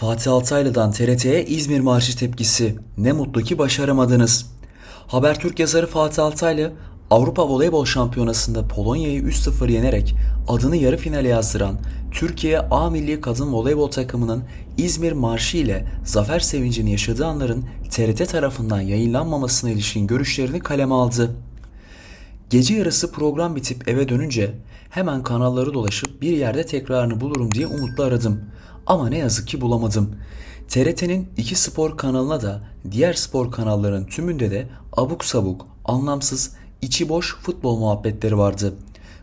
Fatih Altaylı'dan TRT'ye İzmir Marşı tepkisi. Ne mutlu ki başaramadınız. Habertürk yazarı Fatih Altaylı, Avrupa Voleybol Şampiyonası'nda Polonya'yı 3-0 yenerek adını yarı finale yazdıran Türkiye A Milli Kadın Voleybol takımının İzmir Marşı ile zafer sevincini yaşadığı anların TRT tarafından yayınlanmamasına ilişkin görüşlerini kaleme aldı. Gece yarısı program bitip eve dönünce hemen kanalları dolaşıp bir yerde tekrarını bulurum diye umutla aradım. Ama ne yazık ki bulamadım. TRT'nin iki spor kanalına da diğer spor kanalların tümünde de abuk sabuk, anlamsız, içi boş futbol muhabbetleri vardı.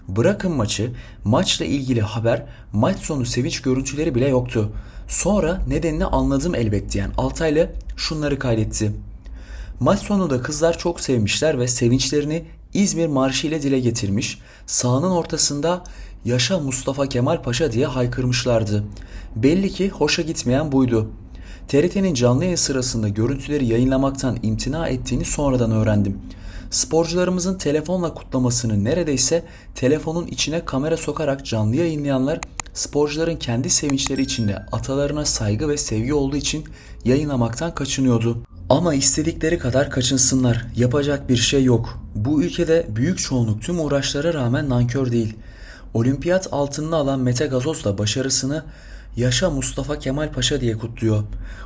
Bırakın maçı, maçla ilgili haber, maç sonu sevinç görüntüleri bile yoktu. Sonra nedenini anladım elbet diyen Altaylı şunları kaydetti. Maç sonunda kızlar çok sevmişler ve sevinçlerini İzmir Marşı ile dile getirmiş, sahanın ortasında Yaşa Mustafa Kemal Paşa diye haykırmışlardı. Belli ki hoşa gitmeyen buydu. TRT'nin canlı yayın sırasında görüntüleri yayınlamaktan imtina ettiğini sonradan öğrendim. Sporcularımızın telefonla kutlamasını neredeyse telefonun içine kamera sokarak canlı yayınlayanlar sporcuların kendi sevinçleri içinde atalarına saygı ve sevgi olduğu için yayınlamaktan kaçınıyordu. Ama istedikleri kadar kaçınsınlar. Yapacak bir şey yok. Bu ülkede büyük çoğunluk tüm uğraşlara rağmen nankör değil. Olimpiyat altınını alan Mete Gazoz da başarısını Yaşa Mustafa Kemal Paşa diye kutluyor.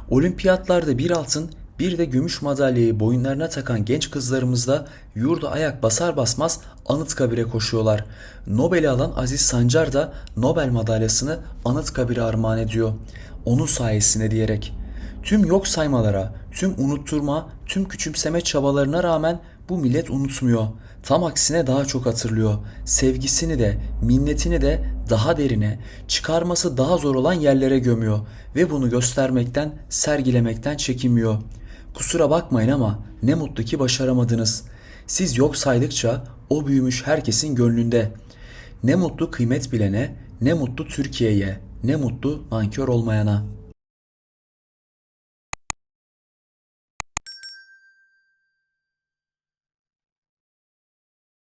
Olimpiyatlarda bir altın bir de gümüş madalyayı boyunlarına takan genç kızlarımız da yurda ayak basar basmaz Anıtkabir'e koşuyorlar. Nobel'i alan Aziz Sancar da Nobel madalyasını Anıtkabir'e armağan ediyor. Onun sayesinde diyerek. Tüm yok saymalara, tüm unutturma, tüm küçümseme çabalarına rağmen bu millet unutmuyor. Tam aksine daha çok hatırlıyor. Sevgisini de, minnetini de daha derine, çıkarması daha zor olan yerlere gömüyor ve bunu göstermekten, sergilemekten çekinmiyor. Kusura bakmayın ama ne mutlu ki başaramadınız. Siz yok saydıkça o büyümüş herkesin gönlünde. Ne mutlu kıymet bilene, ne mutlu Türkiye'ye, ne mutlu nankör olmayana.''